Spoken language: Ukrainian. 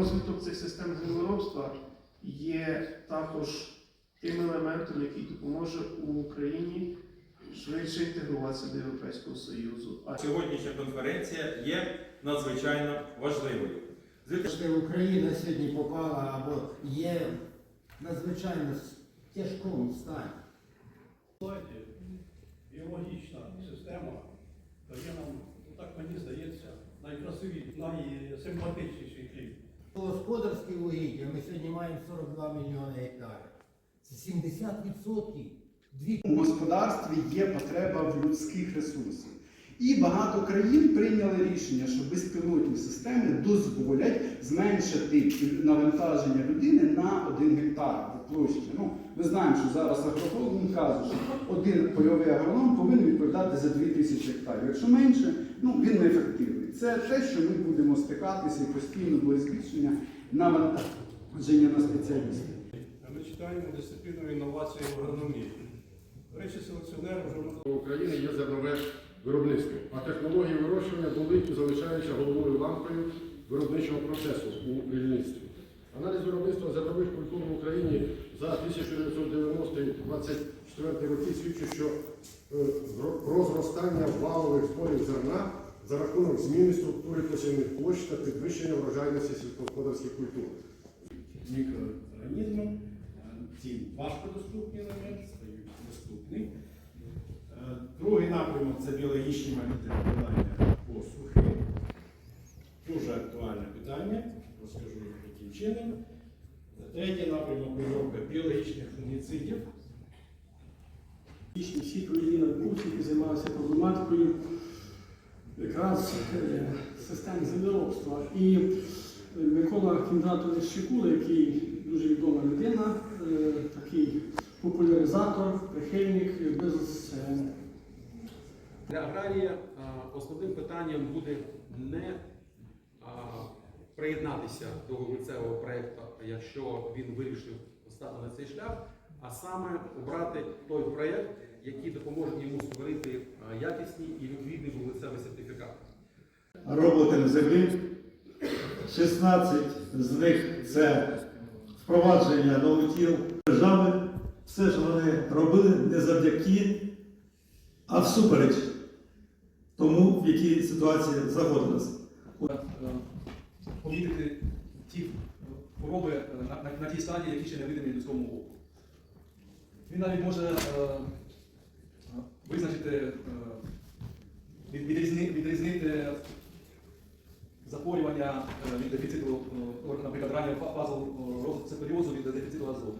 розвиток цих систем землеробства є також тим елементом, який допоможе Україні швидше інтегруватися до Європейського Союзу. А Сьогоднішня конференція є надзвичайно важливою. З Україна сьогодні попала або є надзвичайно тяжкому стані. Біологічна система дає нам, так мені здається, найкрасивіший, найсимпатичніший хліб. господарській вугілля ми сьогодні маємо 42 мільйони гектарів. Це 70%. Дві У господарстві є потреба в людських ресурсах. І багато країн прийняли рішення, що безпілотні системи дозволять зменшити навантаження людини на один гектар площі. Ну, ми знаємо, що зараз агрохолдинг каже, що один польовий агроном повинен відповідати за 2000 гектарів. Якщо менше, ну він не ефективний. Це те, що ми будемо стикатися і постійно буде збільшення навантаження на спеціалістів. Ми читаємо дисципліну інновації в агрономії. До речі, селекціонери вже України є зернове виробництво, а технології вирощування були і залишаються головною лампою виробничого процесу у рільництві. Аналіз виробництва зернових культур в Україні за 1990-24 роки свідчить, що е, зро- про зростання валових зборів зерна за рахунок зміни структури посівних площ та підвищення врожайності сільськогосподарських культур. мікроорганізмам. Ці важкодоступні елементи стають доступні. Це біологічні моніторування посухи. Дуже актуальне питання, розкажу яким чином. Третій напрямок розробка біологічних фунгіцидів. Всі країни був, які займалися проблематикою якраз е, систем землеробства. І Микола Кіндратович Щекула, який дуже відома людина, е, такий популяризатор, прихильник без е, Для аграрія основним питанням буде не приєднатися до вуглецевого проєкту, якщо він вирішив стати на цей шлях, а саме обрати той проєкт, який допоможе йому створити а, якісні і відповідний вуглецевий сертифікат. роботи на землі. 16 з них це впровадження новотіл держави. Все ж вони робили не завдяки, а всупереч тому, в якій ситуації знаходилися. помітити ті хвороби е, на, на, на тій стадії, які ще не видимі людському оку. Він навіть може е, визначити, е, від- відрізни, відрізнити захворювання е, від дефіциту, наприклад, раннього фазу розвитку цепаріозу від дефіциту азоту.